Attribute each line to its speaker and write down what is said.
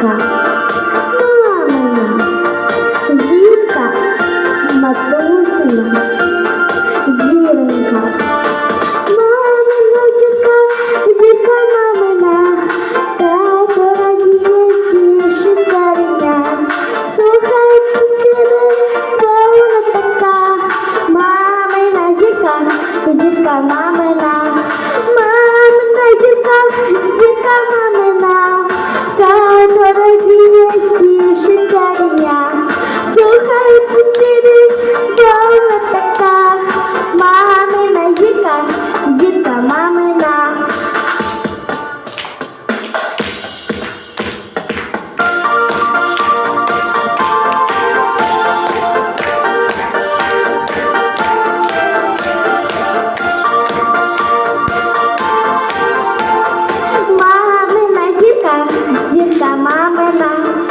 Speaker 1: зірка. Мамина, зірка матусина, зірка. Мамина зірка, зірка мамина, та порадіє тіші царя. Слухайте себе, повна така. Мамина зірка, зірка мамина. Мамина зірка, зірка мамина. mama, mama.